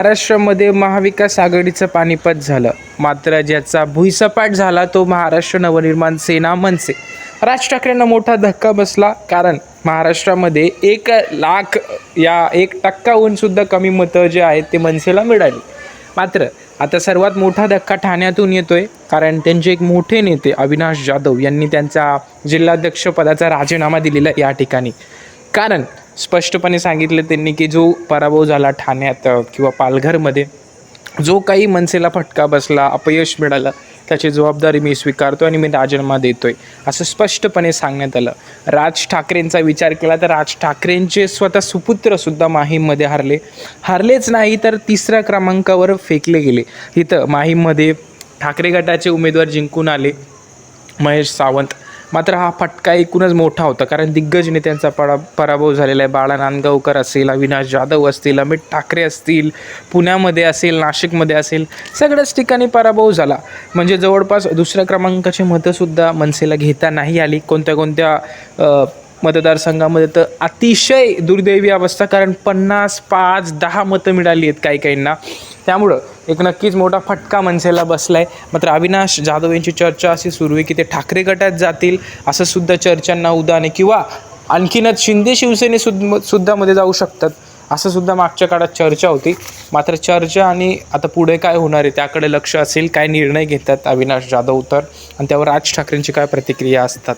महाराष्ट्रामध्ये महाविकास आघाडीचं पानिपत झालं. मात्र ज्याचा भुईसपाट झाला तो महाराष्ट्र नवनिर्माण सेना मनसे. राज ठाकरेंना मोठा धक्का बसला कारण महाराष्ट्रामध्ये एक लाख या एक टक्काहून सुद्धा कमी मतं जे आहेत ते मनसेला मिळाली. मात्र आता सर्वात मोठा धक्का ठाण्यातून येतोय कारण त्यांचे एक मोठे नेते अविनाश जाधव यांनी त्यांचा जिल्हाध्यक्षपदाचा राजीनामा दिलेला या ठिकाणी. कारण स्पष्टपणे सांगितलं त्यांनी की जो पराभव झाला ठाण्यात किंवा पालघरमध्ये जो काही मनसेला फटका बसला अपयश मिळालं त्याची जबाबदारी मी स्वीकारतो आणि मी राजीनामा आहे असं स्पष्टपणे सांगण्यात आलं. राज ठाकरेंचा विचार केला तर राज ठाकरेंचे स्वतः सुपुत्रसुद्धा माहीममध्ये हारले. हारलेच नाही तर तिसऱ्या क्रमांकावर फेकले गेले. इथं माहीममध्ये ठाकरे गटाचे उमेदवार जिंकून आले महेश सावंत. मात्र हा फटका एकूणच मोठा होता कारण दिग्गज नेत्यांचा पडा पराभव झालेला आहे. बाळा नांदगावकर असेल अविनाश जाधव असतील अमित ठाकरे असतील पुण्यामध्ये असेल नाशिकमध्ये असेल सगळ्याच ठिकाणी पराभव झाला. म्हणजे जवळपास दुसऱ्या क्रमांकाची मतंसुद्धा मनसेला घेता नाही आली. कोणत्या कोणत्या मतदारसंघामध्ये तर अतिशय दुर्दैवी अवस्था कारण पन्नास पाच दहा मतं मिळाली आहेत काही काहींना. त्यामुळं एक नक्कीच मोठा फटका मनसेला बसला आहे मात्र अविनाश जाधव यांची चर्चा अशी सुरू आहे की ते ठाकरे गटात जातील असं सुद्धा चर्चांना उदाहरणे किंवा आणखीनच शिंदे शिवसेने सुद्धा मध्ये जाऊ शकतात असं सुद्धा मागच्या काळात चर्चा होती. मात्र चर्चा आणि आता पुढे काय होणार आहे त्याकडे लक्ष असेल काय निर्णय घेतात अविनाश जाधव तर? आणि त्यावर राज ठाकरेंची काय प्रतिक्रिया असतात?